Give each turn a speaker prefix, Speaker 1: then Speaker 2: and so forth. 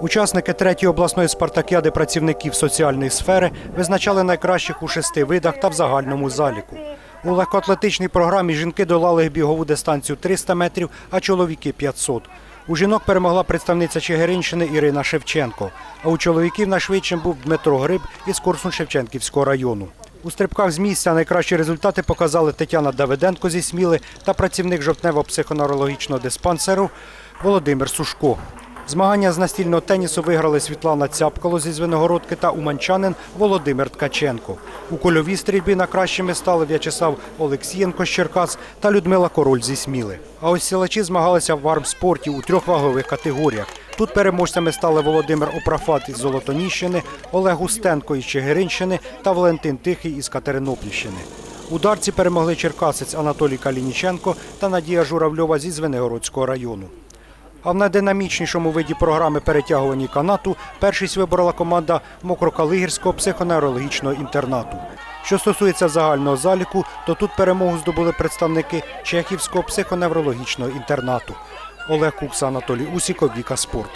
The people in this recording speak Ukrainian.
Speaker 1: Учасники третьої обласної спартакіади працівників соціальної сфери визначали найкращих у шести видах та в загальному заліку. У легкоатлетичній програмі жінки долали бігову дистанцію 300 метрів, а чоловіки 500. У жінок перемогла представниця Чигиринщини Ірина Шевченко, а у чоловіків найшвидшим був Дмитро Гриб із Корсун Шевченківського району. У стрибках з місця найкращі результати показали Тетяна Давиденко зі Сміли та працівник жовтнево-психоневрологічного диспансеру Володимир Сушко. Змагання з настільного тенісу виграли Світлана Цяпкало зі Звенигородки та уманчанин Володимир Ткаченко. У кольовій стрільбі на кращими стали В'ячеслав Олексієнко з Черкас та Людмила Король зі Сміли. А ось силачі змагалися в армспорті у трьох вагових категоріях. Тут переможцями стали Володимир Опрафат із Золотоніщини, Олег Устенко із Чигиринщини та Валентин Тихий із Катеринопільщини. У дарці перемогли черкасець Анатолій Калініченко та Надія Журавльова зі Звенигородського району. А в найдинамічнішому виді програми перетягування канату першість виборола команда Мокрокалигірського психоневрологічного інтернату. Що стосується загального заліку, то тут перемогу здобули представники Чехівського психоневрологічного інтернату. Олег Кукс, Анатолій Усіков, Віка Спорт.